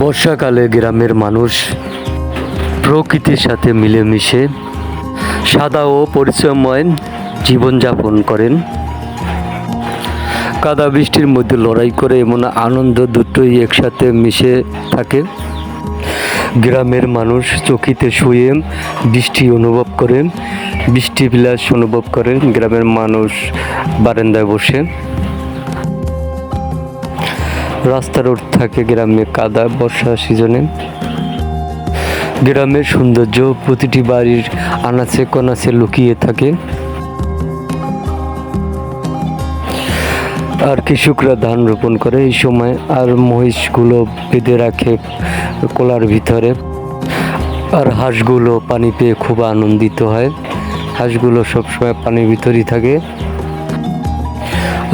বর্ষাকালে গ্রামের মানুষ প্রকৃতির সাথে মিলেমিশে সাদা ও পরিচয়ময় জীবনযাপন করেন। কাদা বৃষ্টির মধ্যে লড়াই করে এমন আনন্দ দুটোই একসাথে মিশে থাকে। গ্রামের মানুষ চকিতে শুয়ে বৃষ্টি অনুভব করে বৃষ্টি বিলাস অনুভব করেন গ্রামের মানুষ বারান্দায় বসে। রাস্তা রোড থাকে গ্রামে কাদা, বর্ষা সিজনে। গ্রামের সৌন্দর্য প্রতিটি বাড়ির আনাচে কনাচে লুকিয়ে থাকে। আর কৃষকরা ধান রোপণ করে এই সময়, আর মহিষগুলো বেঁধে রাখে কোলার ভিতরে। আর হাঁসগুলো পানি পেয়ে খুব আনন্দিত হয়। হাঁসগুলো সবসময় পানির ভিতরেই থাকে।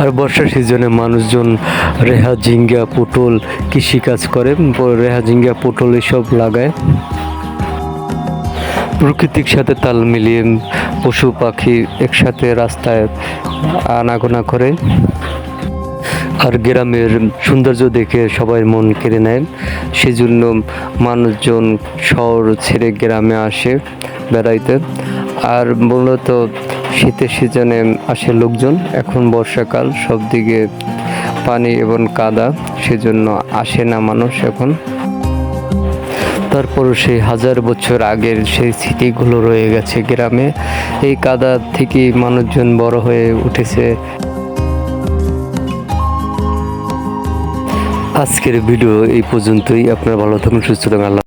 আর বর্ষা সিজনে মানুষজন রেহা, ঝিঙ্গা, পটল কৃষিকাজ করে রেহা, ঝিঙ্গা, পটল এসব লাগায়। প্রকৃতির সাথে তাল মিলিয়ে পশু, পাখি একসাথে রাস্তায় আনাগোনা করে। আর গ্রামের সৌন্দর্য দেখে সবাই মন কেড়ে নেয়। সেজন্য মানুষজন শহর ছেড়ে গ্রামে আসে বেড়াইতে। আর মূলত শীতের সিজনে আসে লোকজন, এখন বর্ষাকাল সব দিকে পানি এবং কাদা, সেজন্য আসে না মানুষ এখন। তারপরও সেই হাজার বছর আগের সেই স্মৃতিগুলো রয়ে গেছে গ্রামে। এই কাদা থেকেই মানুষজন বড় হয়ে উঠেছে। আজকের ভিডিও এই পর্যন্তই। আপনারা ভালো থাকুন, সুস্থ থাকুন। আল্লাহ